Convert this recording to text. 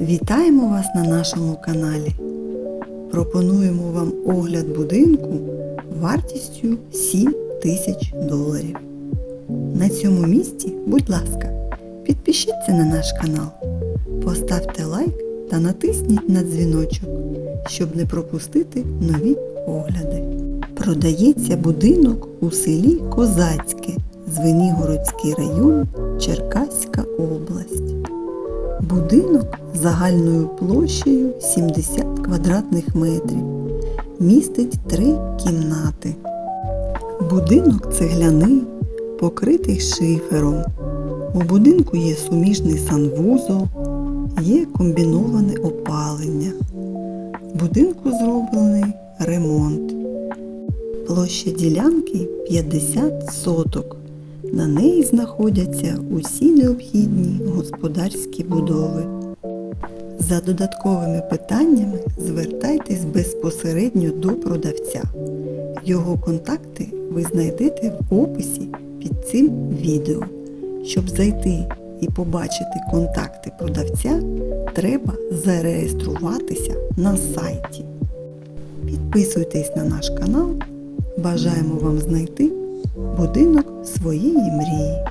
Вітаємо вас на нашому каналі. Пропонуємо вам огляд будинку вартістю 7 тисяч доларів. На цьому місці, будь ласка, підпишіться на наш канал, поставте лайк та натисніть на дзвіночок, щоб не пропустити нові огляди. Продається будинок у селі Козацьке, Звенігородський район, Черкаська. Будинок загальною площею 70 квадратних метрів. Містить три кімнати. Будинок цегляний, покритий шифером. У будинку є суміжний санвузол, є комбіноване опалення. В будинку зроблений ремонт. Площа ділянки 50 соток. На неї знаходяться усі необхідні господарські будови. За додатковими питаннями звертайтесь безпосередньо до продавця. Його контакти ви знайдете в описі під цим відео. Щоб зайти і побачити контакти продавця, треба зареєструватися на сайті. Підписуйтесь на наш канал. Бажаємо вам знайти будинок своєї мрії.